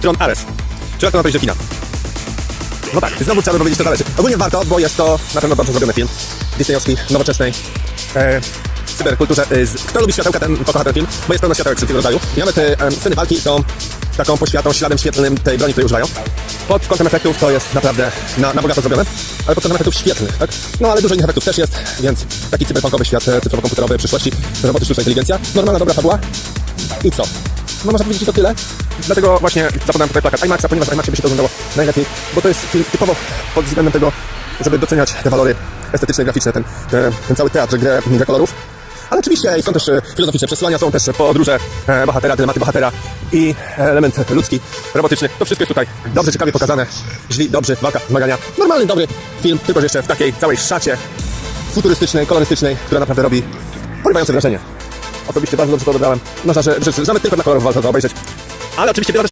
Tron Ares. Czy warto na to iść do kina? No tak, znowu trzeba powiedzieć, to zależy. Ogólnie warto, bo jest to na pewno dobrze zrobiony film. Disneyowski, nowoczesnej e, cyberkulturze. E, kto lubi światełka, ten pokocha ten film, bo jest pełno światełek wszelkiego rodzaju. I nawet e, sceny walki są z taką poświatą, śladem świetlnym tej broni, której używają. Pod kątem efektów to jest naprawdę na, na bogato zrobione, ale pod kątem efektów świetnych, tak? No ale dużo innych efektów też jest, więc taki cyberpunkowy świat e, cyfrowo-komputerowy przyszłości, roboty, sztuczna inteligencja, normalna, dobra fabuła. I co? No można powiedzieć to tyle. Dlatego właśnie zapodałem tutaj plakat IMAXa, ponieważ w IMAXie by się to oglądało najlepiej, bo to jest film typowo pod względem tego, żeby doceniać te walory estetyczne, graficzne, ten, ten, ten cały teatr, grę, grę kolorów. Ale oczywiście są też e, filozoficzne przesłania, są też podróże e, bohatera, dylematy bohatera i element ludzki, robotyczny. To wszystko jest tutaj dobrze, ciekawie pokazane. Źli, dobrzy, walka, zmagania. Normalny, dobry film, tylko że jeszcze w takiej całej szacie futurystycznej, kolorystycznej, która naprawdę robi porywające wrażenie. Osobiście bardzo dobrze to odebrałem. Można, że nawet tylko dla kolorów warto to obejrzeć. Ale oczywiście wiele